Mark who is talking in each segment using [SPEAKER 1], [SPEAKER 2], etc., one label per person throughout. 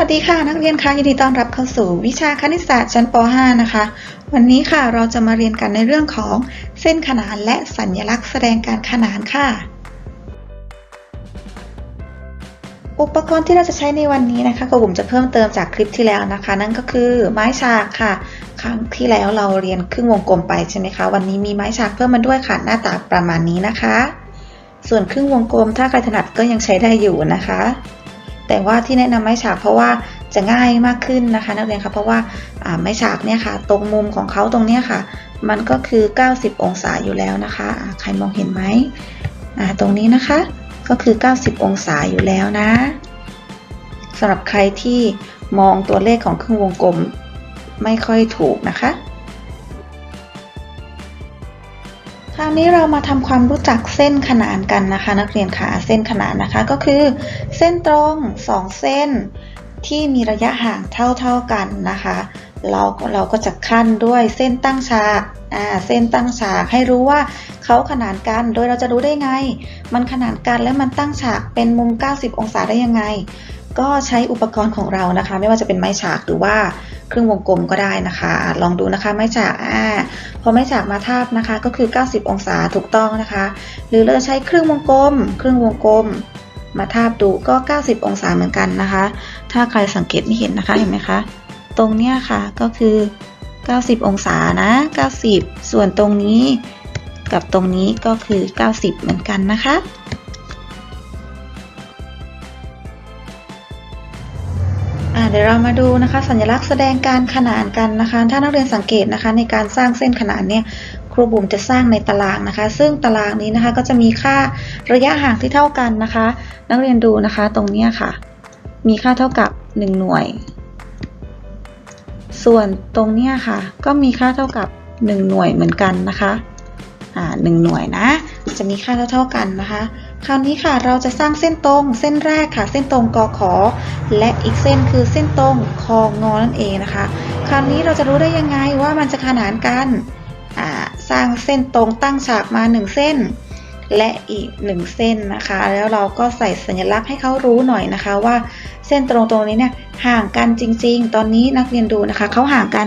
[SPEAKER 1] วัสดีค่ะนักเรียนคะยินดีต้อนรับเข้าสู่วิชาคณิตศาสตร์ชั้นป .5 นะคะ วันนี้ค่ะเราจะมาเรียนกันในเรื่องของเส้นขนานและสัญลักษณ์แสดงการขนานค่ะ อุปกรณ์ที่เราจะใช้ในวันนี้นะคะกระผมจะเพิ่มเติมจากคลิปที่แล้วนะคะ นั่นก็คือไม้ฉากค่ะ ครั้งที่แล้วเราเรียนครึ่งวงกลมไปใช่ไหมคะวันนี้มีไม้ฉากเพิ่มมาด้วยค่ะหน้าตาประมาณนี้นะคะ ส่วนครึ่งวงกลมถ้าใครถนัดก็ยังใช้ได้อยู่นะคะ แต่ว่าที่แนะนำไม้ฉากเพราะว่าจะง่ายมากขึ้นนะคะนักเรียนคะเพราะว่าไม้ฉากเนี่ยค่ะ ตรงมุมของเขาตรงเนี้ยค่ะ มันก็คือ 90 องศาอยู่แล้วนะคะ ใครมองเห็นไหมตรงนี้นะคะก็คือ 90 องศาอยู่แล้วนะสำหรับใครที่มองตัวเลขของครึ่งวงกลมไม่ค่อยถูกนะคะ นี้เรามาทำความรู้จักเส้นขนานกันนะคะ นักเรียนค่ะเส้นขนานนะคะก็คือ เส้นตรง 2 เส้น ที่มีระยะห่างเท่าๆกันนะคะเราเราก็จะขั้นด้วยเส้นตั้งฉากอ่าเส้นตั้งฉากให้รู้ว่าเขาขนานกันโดยเราจะรู้ได้ไง มันขนานกันและมันตั้งฉากเป็นมุม 90 องศาได้ยังไง ก็ใช้อุปกรณ์ของเรานะคะ ไม่ว่าจะเป็นไม้ฉากหรือว่าเครื่องวงกลมก็ได้นะคะ ลองดูนะคะไม้ฉากอ่าพอไม้ฉากมาทาบนะคะ ก็คือ 90 องศาถูกต้องนะคะ หรือเราจะใช้เครื่องวงกลม เครื่องวงกลม มาทาบดูก็ 90 องศาเหมือนกันนะคะ ถ้าใครสังเกตไม่เห็นนะคะเห็นไหมคะ ตรงเนี้ยค่ะก็คือ 90 องศานะ 90 ส่วนตรงนี้กับตรงนี้ก็คือ 90 เหมือนกันนะคะ เดี๋ยวเรามาดูนะคะสัญลักษณ์แสดงการขนานกันนะคะ ถ้านักเรียนสังเกตนะคะในการสร้างเส้นขนานเนี่ยครูบุ๋มจะสร้างในตารางนะคะ ซึ่งตารางนี้นะคะก็จะมีค่าระยะห่างที่เท่ากันนะคะ นักเรียนดูนะคะตรงนี้ค่ะ มีค่าเท่ากับ 1 หน่วย ส่วนตรงนี้ค่ะ ก็มีค่าเท่ากับ 1 หน่วยเหมือนกันนะคะอ่าหนึ่งหน่วยนะ จะมีค่าเท่าๆกันนะคะ คราวนี้ค่ะเราจะสร้างเส้นตรงเส้นแรกค่ะ เส้นตรงกอขอ และอีกเส้นคือเส้นตรงคองอนั่นเองนะคะ คราวนี้เราจะรู้ได้ยังไงว่ามันจะขนานกันสร้างเส้นตรงตั้งฉากมา 1 เส้น และอีก 1 เส้นนะคะ แล้วเราก็ใส่สัญลักษณ์ให้เขารู้หน่อยนะคะว่าเส้นตรงตรงนี้เนี่ยห่างกันจริง ๆ ตอนนี้นักเรียนดูนะคะเขาห่างกัน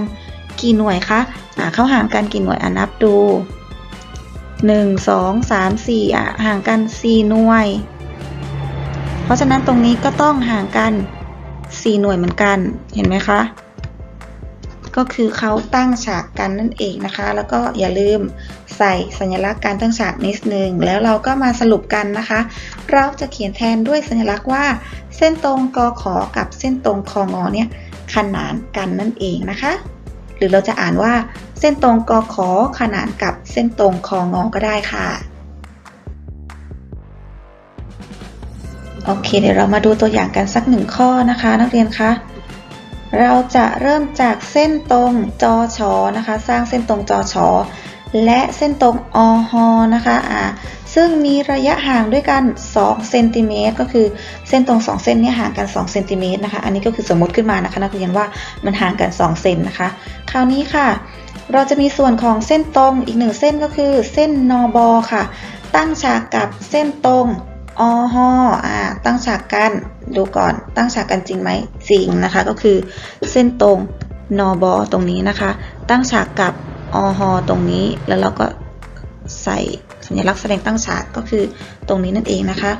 [SPEAKER 1] กี่หน่วยคะอ่าเขาห่างกันกี่หน่วยอะนับดู 1 2 3 4อะห่างกัน 4 หน่วย เพราะฉะนั้นตรงนี้ก็ต้องห่างกัน 4 หน่วยเหมือนกัน เห็นไหมคะ ก็คือเขาตั้งฉากกันนั่นเองนะคะ แล้วก็อย่าลืมใส่สัญลักษณ์การตั้งฉากนิดนึง แล้วเราก็มาสรุปกันนะคะ เราจะเขียนแทนด้วยสัญลักษณ์ว่า เส้นตรงกอขอกับเส้นตรงคองอเนี่ยขนานกันนั่นเองนะคะ หรือเราจะอ่านว่าเส้นตรงกอขอขนานกับเส้นตรงคองอก็ได้ค่ะ โอเค เดี๋ยวเรามาดูตัวอย่างกันสักหนึ่งข้อนะคะ นักเรียนคะเราจะเริ่มจากเส้นตรงจอชอนะคะ สร้างเส้นตรงจอชอ และเส้นตรงอหอนะคะอ่าซึ่งมีระยะห่างด้วยกัน2เซนติเมตรก็คือเส้นตรง 2 เส้นนี่ยห่างกัน2เซนติเมตรนะคะ อันนี้ก็คือสมมติขึ้นมานะคะนักเรียนว่ามันห่างกัน 2 เซนนะคะ คราวนี้ค่ะ เราจะมีส่วนของเส้นตรงอีกหนึ่งเส้นก็คือเส้นนอบอค่ะ ตั้งฉากกับเส้นตรงอหอ่าตั้งฉากกันดูก่อนตั้งฉากกันจริงไหมจริงนะคะ ก็คือเส้นตรงนอบอตรงนี้นะคะ ตั้งฉากกับ อหตรงนี้แล้วเราก็ใส่สัญลักษณ์แสดงตั้งฉากก็คือตรงนี้นั่นเองนะคะ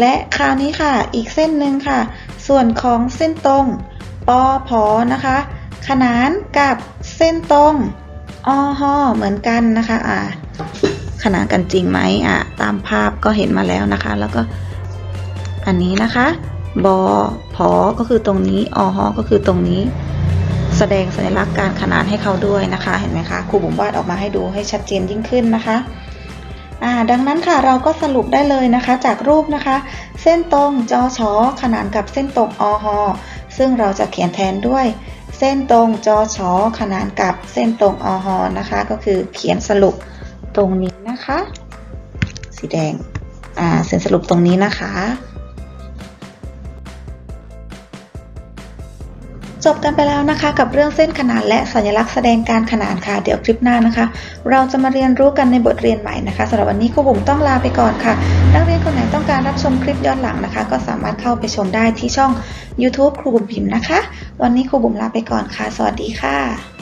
[SPEAKER 1] และคราวนี้ค่ะอีกเส้นหนึ่งค่ะ ส่วนของเส้นตรงปอพอนะคะ ขนานกับเส้นตรงอหเหมือนกันนะคะอ่าขนานกันจริงไหมอะตามภาพก็เห็นมาแล้วนะคะ แล้วก็อันนี้นะคะบอพอก็คือตรงนี้อหก็คือตรงนี้ แสดงสัญลักษณ์การขนานให้เขาด้วยนะคะ เห็นไหมคะครูบุ๋มวาดออกมาให้ดูให้ชัดเจนยิ่งขึ้นนะคะดังนั้นค่ะเราก็สรุปได้เลยนะคะจากรูปนะคะ เส้นตรงจอชอขนานกับเส้นตรงอหซึ่งเราจะเขียนแทนด้วย เส้นตรงจอชอขนานกับเส้นตรงอหนะคะ ก็คือเขียนสรุปตรงนี้นะคะ สีแดงอ่าเส้นสรุปตรงนี้นะคะ จบกันไปแล้วนะคะ กับเรื่องเส้นขนานและสัญลักษณ์แสดงการขนานค่ะ เดี๋ยวคลิปหน้านะคะ เราจะมาเรียนรู้กันในบทเรียนใหม่นะคะสำหรับวันนี้ครูบุ๋มต้องลาไปก่อนค่ะ นักเรียนคนไหนต้องการรับชมคลิปย้อนหลังนะคะ ก็สามารถเข้าไปชมได้ที่ช่อง YouTube ครูบุ๋มพิมพ์นะคะ วันนี้ครูบุ๋มลาไปก่อนค่ะ สวัสดีค่ะ